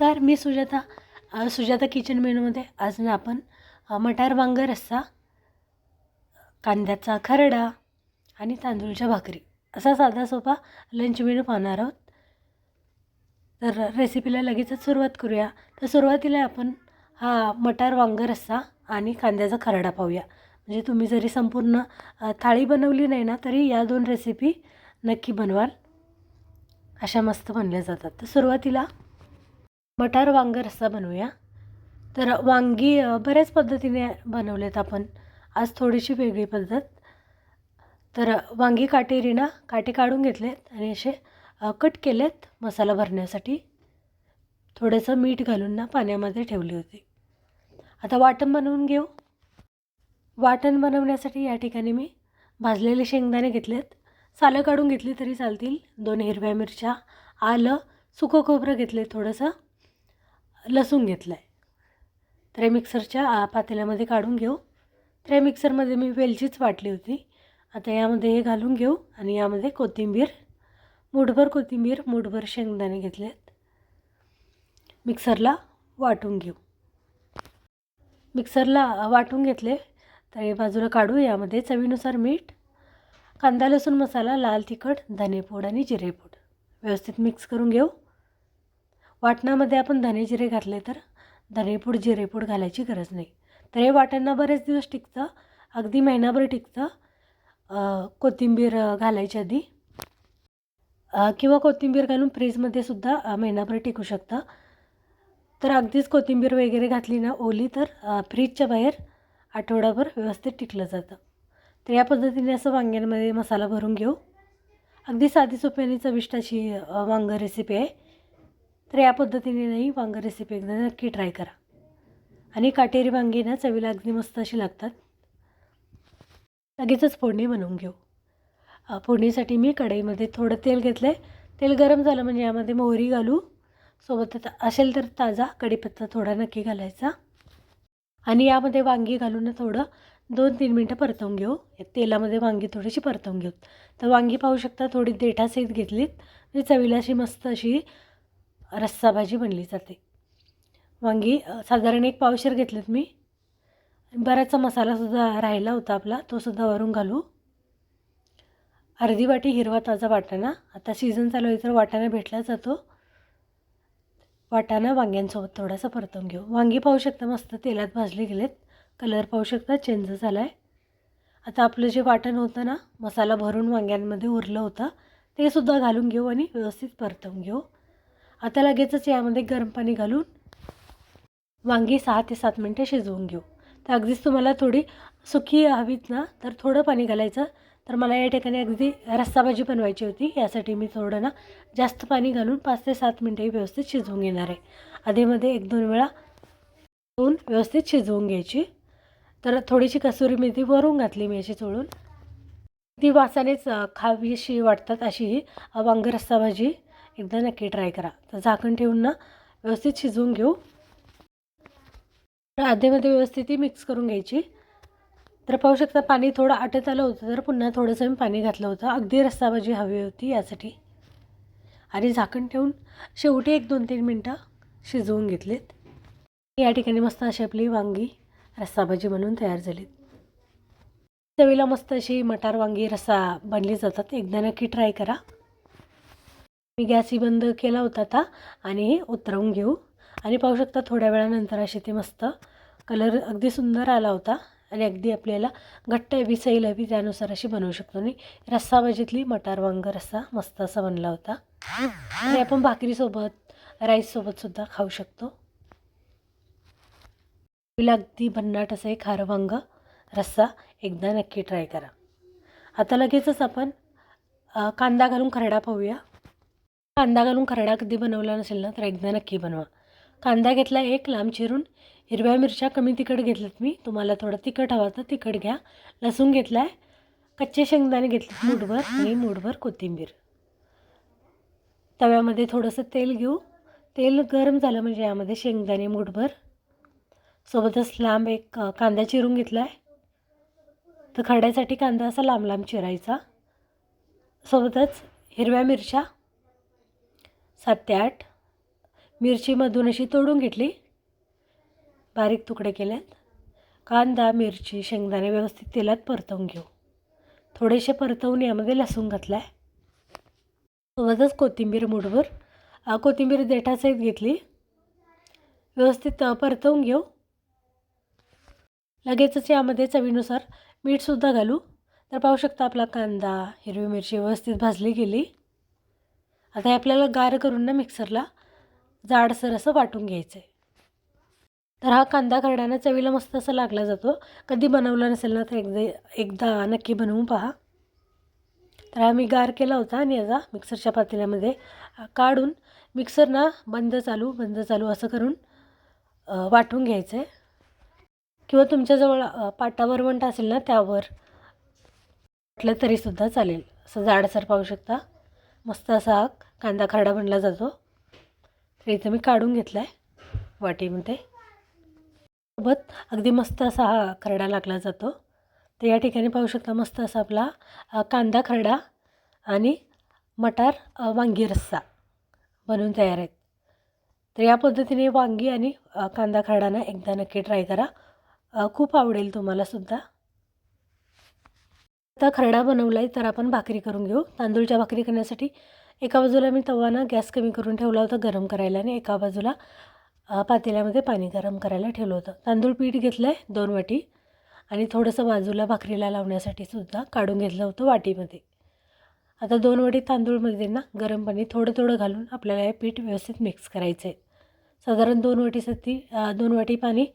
नमस्कार मी सुजाता. सुजाता किचन मेनूमध्ये आज ना आपण मटार वांग रस्सा कांद्याचा खरडा आणि तांदूळच्या भाकरी असा साधा सोपा लंच मेनू पाहणार आहोत. तर रेसिपीला लगेचच सुरुवात करूया. तर सुरुवातीला आपण हा मटार वांग रस्सा आणि कांद्याचा खरडा पाहूया. म्हणजे तुम्ही जरी संपूर्ण थाळी बनवली नाही ना तरी या दोन रेसिपी नक्की बनवाल. अशा मस्त बनल्या जातात. तर सुरुवातीला मटार वांगं रस्सा बनवूया. तर वांगी बऱ्याच पद्धतीने बनवलेत आपण. आज थोडीशी वेगळी पद्धत. तर वांगी काटेरी ना काटे काढून घेतलेत आणि असे कट केलेत मसाला भरण्यासाठी. थोडंसं मीठ घालून ना पाण्यामध्ये ठेवली होती. आता वाटण बनवून घेऊ. वाटण बनवण्यासाठी या ठिकाणी मी भाजलेले शेंगदाणे घेतलेत. सालं काढून घेतली तरी चालतील. दोन हिरव्या मिरच्या आलं सुकं खोबरं घेतले थोडंसं. लसूण घेतलं आहे तर हे मिक्सरच्या पातेल्यामध्ये काढून घेऊ. तर या मिक्सरमध्ये मी वेलचीच वाटली होती. आता यामध्ये हे घालून घेऊ आणि यामध्ये कोथिंबीर मूठभर कोथिंबीर मूठभर शेंगदाणे घेतलेत. मिक्सरला वाटून घेऊ. मिक्सरला वाटून घेतले तर हे बाजूला काढू. यामध्ये चवीनुसार मीठ कांदा लसूण मसाला लाल तिखट धनेपूड आणि जिरेपूड. व्यवस्थित मिक्स करून घेऊ. वाटणामध्ये आपण धने जिरे घातले तर धनेपूड जिरेपूड घालायची गरज नाही. तर हे वाटाणा बरेच दिवस टिकतं. अगदी महिनाभर टिकतं. कोथिंबीर घालायच्या आधी. किंवा कोथिंबीर घालून फ्रीजमध्ये सुद्धा महिनाभर टिकू शकतं. तर अगदीच कोथिंबीर वगैरे घातली ना ओली तर फ्रीजच्या बाहेर आठवडाभर व्यवस्थित टिकलं जातं. तर या पद्धतीने असं वांग्यांमध्ये मसाला भरून घेऊ. अगदी साधी सोपी चविष्ट अशी वांग रेसिपी आहे. तर या पद्धतीने नाही वांग रेसिपी एकदा नक्की ट्राय करा. आणि काटेरी वांगी ना चवीला अगदी मस्त अशी लागतात. लगेचच फोडणी बनवून घेऊ. फोडणीसाठी मी कढईमध्ये थोडं तेल घेतलं आहे तेल गरम झालं म्हणजे यामध्ये मोहरी घालू. सोबत असेल तर ताजा कढीपत्ता थोडा नक्की घालायचा. आणि यामध्ये वांगी घालून ना थोडं दोन तीन मिनटं परतवून घेऊ. या तेलामध्ये वांगी थोडीशी परतवून घेऊ. तर वांगी पाहू शकता थोडी देठासहित घेतलीत. म्हणजे चवीला अशी मस्त अशी रस्सा भाजी बनली जाते. वांगी साधारण एक पावशेर घेतलेत मी. बराचसा मसालासुद्धा राहिला होता आपला तोसुद्धा वरून घालू. अर्धी वाटी हिरवा ताजा वाटाणा. आता सीझन चालू आहे तर वाटाणा भेटला जातो. वाटाणा वांग्यांसोबत थोडासा परतवून घेऊ. वांगी पाहू शकता मस्त तेलात भाजले गेलेत. कलर पाहू शकता चेंज झाला आहे आता आपलं जे वाटण होतं ना मसाला भरून वांग्यांमध्ये उरलं होतं ते सुद्धा घालून घेऊ आणि व्यवस्थित परतवून घेऊ. आता लगेचच यामध्ये गरम पाणी घालून वांगी सहा ते सात मिनटं शिजवून घेऊ. तर अगदीच तुम्हाला थोडी सुकी हवीत ना तर थोडं पाणी घालायचं. तर मला या ठिकाणी अगदी रस्सा भाजी बनवायची होती यासाठी मी थोडं ना जास्त पाणी घालून पाच ते सात मिनटंही व्यवस्थित शिजवून घेणार आहे. आधीमध्ये एक दोन वेळा दोन व्यवस्थित शिजवून घ्यायची. तर थोडीशी कसुरी मेथी वरून घातली मी अशी चोळून. ती वासानेच खावी खावीशी वाटतात अशी ही अ, वांग भाजी. एकदा नक्की ट्राय करा. तर झाकण ठेवून ना व्यवस्थित शिजवून घेऊ. तर आधीमध्ये व्यवस्थित ती मिक्स करून घ्यायची. तर पाहू शकता पाणी थोडं आटत आलं होतं तर पुन्हा थोडंसं मी पाणी घातलं होतं. अगदी रस्सा भाजी हवी होती यासाठी. आणि झाकण ठेवून शेवटी एक दोन तीन मिनटं शिजवून घेतलेत. या ठिकाणी मस्त अशी आपली वांगी रस्सा भाजी तयार झालीत. चवीला मस्त अशी मटार वांगी रस्सा बनली जातात. एकदा नक्की ट्राय करा. मी गॅसही बंद केला होता आता आणि उतरवून घेऊ. आणि पाहू शकता थोड्या वेळानंतर अशी ते मस्त कलर अगदी सुंदर आला होता आणि अगदी आपल्याला घट्ट हवी सैल हवी त्यानुसार अशी बनवू शकतो. आणि रस्सा भाजीतली मटार वांग रस्सा मस्त असा बनला होता. आणि आपण भाकरीसोबत राईससोबतसुद्धा खाऊ शकतो. तुला अगदी भन्नाट असं एक खारं वांग रस्सा एकदा नक्की ट्राय करा. आता लगेचच आपण कांदा घालून खरडा पाहूया. कांदा घालून खरडा कधी बनवला नसेल ना तर एकदा नक्की बनवा. कांदा घेतला एक लांब चिरून हिरव्या मिरच्या कमी तिखट घेतल्यात मी. तुम्हाला थोडं तिखट हवं तर तिखट घ्या. लसूण घेतला आहे कच्चे शेंगदाणे घेतले मूठभर आणि मूठभर कोथिंबीर. तव्यामध्ये थोडंसं तेल घेऊ. तेल गरम झालं म्हणजे यामध्ये शेंगदाणे मूठभर. सोबतच लांब एक कांदा चिरून घेतला आहे तर खड्यासाठी कांदा असा लांब लांब चिरायचा. सोबतच हिरव्या मिरच्या सात ते आठ. मिरचीमधून अशी तोडून घेतली. बारीक तुकडे केल्यात कांदा मिरची शेंगदाणे व्यवस्थित तेलात परतवून घेऊ. थोडेसे परतवून यामध्ये लसूण घातला आहे सोबतच कोथिंबीर मुठभर कोथिंबीर देठासहित घेतली. व्यवस्थित परतवून घेऊ. लगेचच यामध्ये चवीनुसार मीठसुद्धा घालू. तर पाहू शकता आपला कांदा हिरवी मिरची व्यवस्थित भाजली गेली. आता हे आपल्याला गार करून ना मिक्सरला जाडसर असं वाटून घ्यायचं आहे तर हा कांदा करड्यानं चवीला मस्त असा लागला जातो. कधी बनवला नसेल ना तर एकदा एकदा नक्की बनवून पहा. तर हा मी गार केला होता आणि याचा मिक्सरच्या पातेल्यामध्ये काढून मिक्सर ना बंद चालू बंद चालू असं करून वाटून घ्यायचं आहे किंवा तुमच्याजवळ पाटावर वंट असेल ना त्यावर वाटलं तरीसुद्धा चालेल. असं जाडसर पाहू शकता. मस्त असा कांदा खरडा बनला जातो. तर इथं मी काढून घेतला आहे वाटीमध्ये. सोबत अगदी मस्त असा हा खरडा लागला जातो. तर या ठिकाणी पाहू शकता मस्त असा आपला कांदा खरडा आणि मटार वांगी रस्सा बनवून तयार आहेत. तर या पद्धतीने वांगी आणि कांदा खरडा ना एकदा नक्की ट्राय करा. खूप आवडेल तुम्हालासुद्धा आता खरडा बनवला आहे तर आपण भाकरी करून घेऊ. तांदूळच्या भाकरी करण्यासाठी एका बाजूला मी तवाना गॅस कमी करून ठेवला होता गरम करायला आणि एका बाजूला पातेल्यामध्ये पाणी गरम करायला ठेवलं होतं. तांदूळ पीठ घेतलं आहे दोन वाटी आणि थोडंसं बाजूला भाकरीला लावण्यासाठी सुद्धा काढून घेतलं होतं वाटीमध्ये. आता दोन वाटी तांदूळमध्ये ना गरम पाणी थोडं थोडं घालून आपल्याला हे पीठ व्यवस्थित मिक्स करायचं आहे साधारण दोन वाटीसाठी दोन वाटी पाणी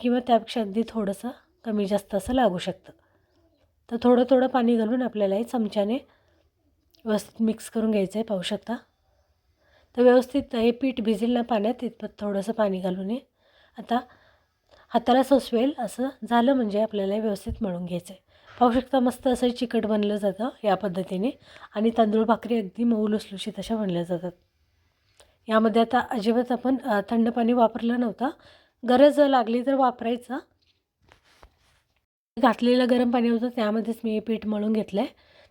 किंवा त्यापेक्षा अगदी थोडंसं कमी जास्त असं लागू शकतं. तर थोडं थोडं पाणी घालून आपल्याला हे चमच्याने व्यवस्थित मिक्स करून घ्यायचं आहे पाहू शकता. तर व्यवस्थित हे पीठ भिजेल ना पाण्यात इतपत थोडंसं पाणी घालून हे. आता हाताला सोसवेल असं झालं म्हणजे आपल्याला व्यवस्थित मळून घ्यायचं आहे पाहू शकता मस्त असं चिकट बनलं जातं या पद्धतीने. आणि तांदूळ भाकरी अगदी मऊ लुसलुशीत अशा बनल्या जातात. यामध्ये आता अजिबात आपण थंड पाणी वापरलं नव्हतं. गरज लागली तर वापरायचं. घातलेलं गरम पाणी होतं त्यामध्येच मी हे पीठ मळून घेतलं आहे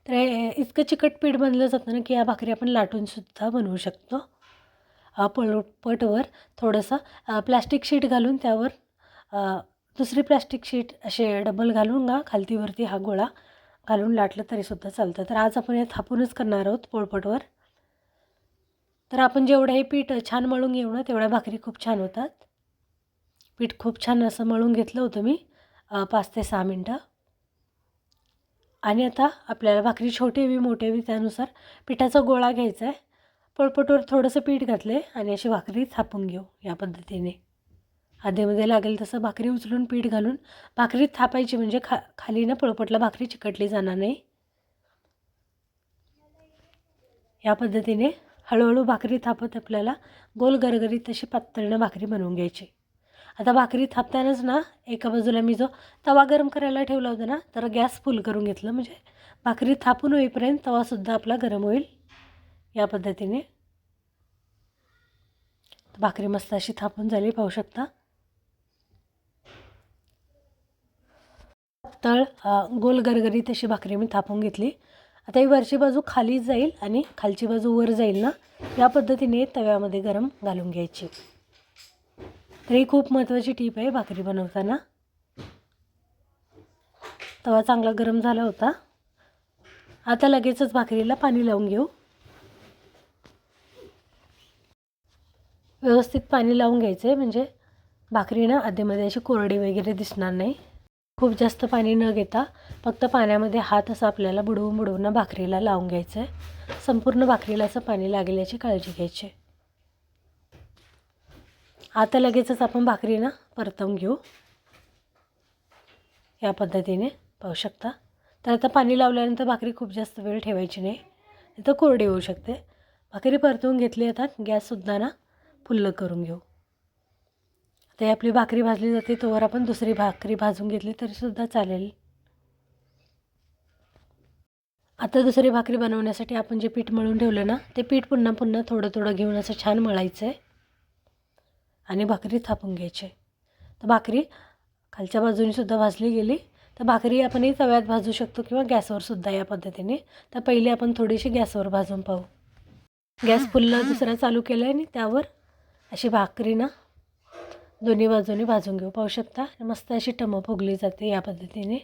तर हे इतकं चिकट पीठ बनलं जातं ना की या भाकरी आपण लाटूनसुद्धा बनवू शकतो. अ, पटवर थोडंसं प्लॅस्टिक शीट घालून त्यावर दुसरी प्लॅस्टिक शीट असे डबल घालून ना खालतीवरती हा गोळा घालून लाटलं तरीसुद्धा चालतं. तर आज आपण हे थापूनच करणार आहोत पोळपटवर. तर आपण जेवढं हे पीठ छान मळून घेऊ ना तेवढ्या भाकरी खूप छान होतात. पीठ खूप छान असं मळून घेतलं होतं मी. पाच ते सहा मिनटं. आणि आता आपल्याला भाकरी छोटी हवी मोठी हवी त्यानुसार पिठाचा गोळा घ्यायचा आहे पळपटवर थोडंसं पीठ घातले आणि अशी भाकरी थापून घेऊ या पद्धतीने. आधेमध्ये लागेल तसं भाकरी उचलून पीठ घालून भाकरी थापायची म्हणजे खा खाली ना पळपटला भाकरी चिकटली जाणार नाही. या पद्धतीने हळूहळू भाकरी थापत आपल्याला गोल गरगरीत तशी पातळीनं भाकरी बनवून घ्यायची. आता भाकरी थापतानाच ना एका बाजूला मी जो तवा गरम करायला ठेवला होता ना तर गॅस फुल करून घेतलं. म्हणजे भाकरी थापून होईपर्यंत तवासुद्धा आपला गरम होईल या पद्धतीने. भाकरी मस्त अशी थापून झाली पाहू शकता. तळ गोल गरगरीत अशी भाकरी मी थापून घेतली. आता ही वरची बाजू खाली जाईल आणि खालची बाजू वर जाईल ना या पद्धतीने तव्यामध्ये गरम घालून घ्यायची. तर ही खूप महत्त्वाची टीप आहे भाकरी बनवताना. तवा चांगला गरम झाला होता. आता लगेचच भाकरीला पाणी लावून घेऊ. व्यवस्थित पाणी लावून घ्यायचं आहे म्हणजे भाकरी ना आधीमध्ये अशी कोरडी वगैरे दिसणार नाही. खूप जास्त पाणी न घेता फक्त पाण्यामध्ये हात असं आपल्याला बुडवून बुडवून भाकरीला लावून घ्यायचं आहे संपूर्ण भाकरीला असं पाणी लागेल याची काळजी घ्यायची. आता लगेचच आपण भाकरी ना परतवून घेऊ. या पद्धतीने पाहू शकता. तर आता पाणी लावल्यानंतर भाकरी खूप जास्त वेळ ठेवायची नाही. तर कोरडी होऊ शकते. भाकरी परतवून घेतली आता गॅससुद्धा ना फुल्ल करून घेऊ. आता आपली भाकरी भाजली जाते तोवर आपण दुसरी भाकरी भाजून घेतली तरीसुद्धा चालेल. आता दुसरी भाकरी बनवण्यासाठी आपण जे पीठ मळून ठेवलं ना ते पीठ पुन्हा पुन्हा थोडं थोडं घेऊन असं छान मळायचं आहे आणि भाकरी थापून घ्यायची. तर भाकरी खालच्या बाजूनेसुद्धा भाजली गेली. तर भाकरी आपणही तव्यात भाजू शकतो किंवा गॅसवरसुद्धा या पद्धतीने. तर पहिले आपण थोडीशी गॅसवर भाजून पाहू. गॅस फुल्ल दुसरा चालू केला आहे आणि त्यावर अशी भाकरी ना दोन्ही बाजूनी भाजून घेऊ. पाहू शकता मस्त अशी टमं फुगली जाते या पद्धतीने.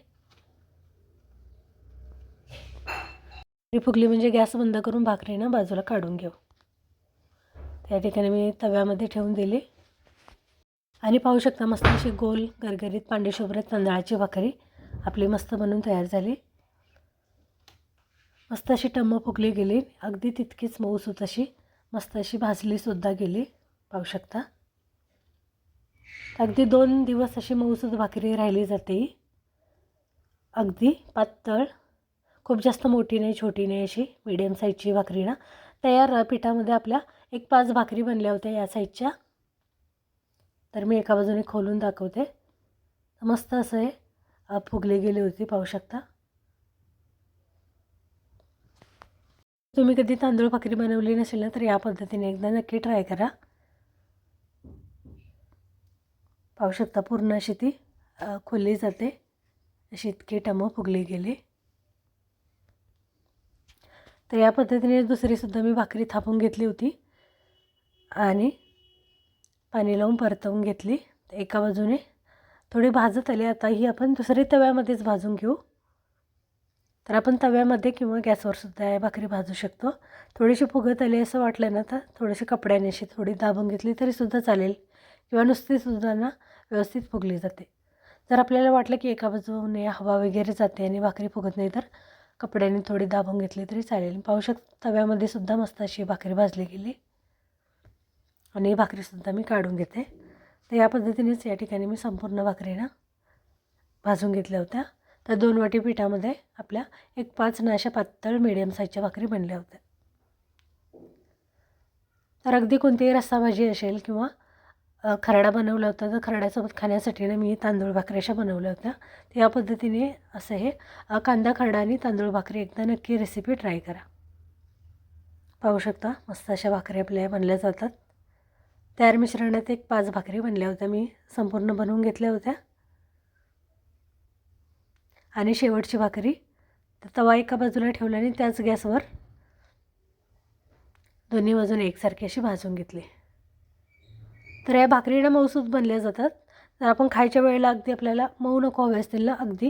फुगली म्हणजे गॅस बंद करून भाकरी ना बाजूला काढून घेऊ. त्या ठिकाणी मी तव्यामध्ये ठेवून दिली. आणि पाहू शकता मस्त अशी गोल गरगरीत पांढरीशोभरत तांदळाची भाकरी आपली मस्त बनून तयार झाली. मस्त अशी टम्म फुगली गेली. अगदी तितकीच मऊसूत अशी मस्त अशी भाजलीसुद्धा गेली. पाहू शकता. अगदी दोन दिवस अशी मऊसूत भाकरी राहिली जाते. अगदी पातळ खूप जास्त मोठी नाही छोटी नाही अशी मीडियम साईजची भाकरी ना. तयार पिठामध्ये आपल्या एक पाच भाकरी बनल्या होत्या या साईजच्या तर मी एका बाजूने खोलून दाखवते. मस्त असं आहे फुगले फुगली गेली होती पाहू शकता. तुम्ही कधी तांदूळ भाकरी बनवली नसेल ना तर या पद्धतीने एकदा नक्की ट्राय करा. पाहू शकता पूर्ण अशी ती खोलली जाते. अशी इतकी टमं फुगली गेली. तर या पद्धतीने दुसरीसुद्धा मी भाकरी थापून घेतली होती. आणि पाणी लावून परतवून घेतली एका बाजूने. थोडी भाजत आली. आता ही आपण दुसरी तव्यामध्येच भाजून घेऊ. तर आपण तव्यामध्ये किंवा गॅसवरसुद्धा भाकरी भाजू शकतो. थोडीशी फुगत आली असं वाटलं ना तर थोडीशी कपड्याने अशी थोडी दाबून घेतली तरीसुद्धा चालेल. किंवा नुसतीसुद्धा ना व्यवस्थित फुगली जाते. जर आपल्याला वाटलं की एका बाजूने हवा वगैरे जाते आणि भाकरी फुगत नाही तर कपड्याने थोडी दाबून घेतली तरी चालेल. पाहू शकता तव्यामध्ये सुद्धा मस्त अशी भाकरी भाजली गेली. आणि भाकरीसुद्धा मी काढून घेते. तर या पद्धतीनेच या ठिकाणी मी संपूर्ण भाकरीनं भाजून घेतल्या होत्या. तर दोन वाटी पिठामध्ये आपल्या एक पाच नाशा पातळ मिडियम साईजच्या भाकरी बनल्या होत्या. तर अगदी कोणतीही रस्सा भाजी असेल किंवा खरडा बनवला होता तर खरड्यासोबत खाण्यासाठी ना मी तांदूळ भाकरी अशा बनवल्या होत्या. तर या पद्धतीने असं हे कांदा खरडा आणि तांदूळ भाकरी एकदा नक्की रेसिपी ट्राय करा. पाहू शकता मस्त अशा भाकरी आपल्या बनल्या जातात. तयार मिश्रणात एक पाच भाकरी बनल्या होत्या. मी संपूर्ण बनवून घेतल्या होत्या. आणि शेवटची भाकरी तर तवा एका बाजूला ठेवला आणि त्याच गॅसवर दोन्ही बाजूने एकसारखी अशी भाजून घेतली. तर या भाकरीनं मऊसूद बनल्या जातात. तर आपण खायच्या वेळेला अगदी आपल्याला मऊ नको हवे असतील ना अगदी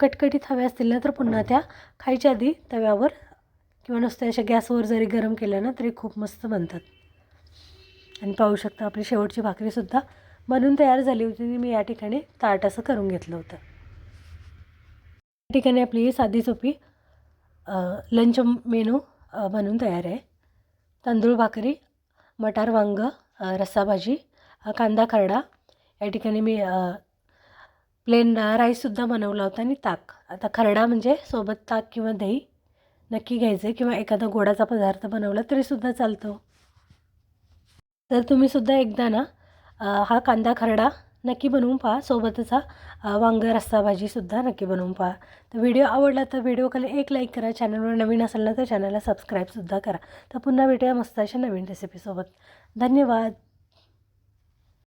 कटकटीत हवे असतील ना तर पुन्हा त्या खायच्या आधी तव्यावर किंवा नुसत्या अशा गॅसवर जरी गरम केल्या ना तरी खूप मस्त बनतात. आणि पाहू शकता आपली शेवटची भाकरीसुद्धा बनून तयार झाली होती. आणि मी या ठिकाणी ताट असं करून घेतलं होतं. या ठिकाणी आपली साधी सोपी लंच मेनू बनून तयार आहे. तांदूळ भाकरी मटार वांग रस्साभाजी रस्सा भाजी कांदा खरडा. या ठिकाणी मी प्लेन राईससुद्धा बनवला होता आणि ताक. आता खरडा म्हणजे सोबत ताक किंवा दही नक्की घ्यायचं किंवा एखादा गोडाचा पदार्थ बनवला तरीसुद्धा चालतो. तर तुम्हीसुद्धा एकदा ना हा कांदा खरडा नक्की बनवून पहा. सोबतच हा वांग रस्सा भाजीसुद्धा नक्की बनवून पहा. तर व्हिडिओ आवडला तर व्हिडिओ खाली एक लाईक करा. चॅनलवर नवीन असेल ना तर चॅनलला सबस्क्राईबसुद्धा करा. तर पुन्हा भेटूया मस्त अशा नवीन रेसिपीसोबत धन्यवाद.